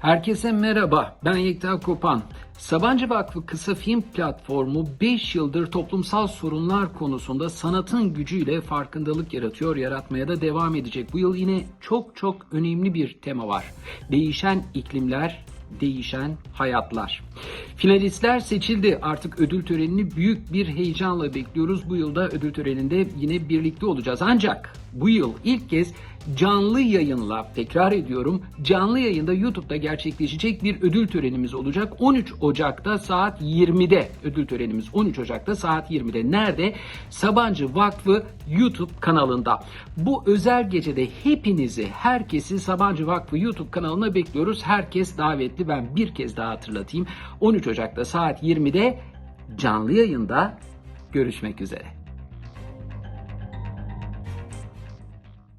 Herkese merhaba, ben Yekta Kopan. Sabancı Vakfı Kısa Film Platformu 5 yıldır toplumsal sorunlar konusunda sanatın gücüyle farkındalık yaratıyor, yaratmaya da devam edecek. Bu yıl yine çok çok önemli bir tema var. Değişen iklimler, değişen hayatlar. Finalistler seçildi. Artık ödül törenini büyük bir heyecanla bekliyoruz. Bu yılda ödül töreninde yine birlikte olacağız. Ancak bu yıl ilk kez canlı yayınla tekrar ediyorum canlı yayında YouTube'da gerçekleşecek bir ödül törenimiz olacak. 13 Ocak'ta saat 20'de ödül törenimiz 13 Ocak'ta saat 20'de. Nerede? Sabancı Vakfı YouTube kanalında. Bu özel gecede hepinizi, herkesi Sabancı Vakfı YouTube kanalına bekliyoruz. Herkes davetli. Ben bir kez daha hatırlatayım. 13 Ocak'ta saat 20'de canlı yayında görüşmek üzere.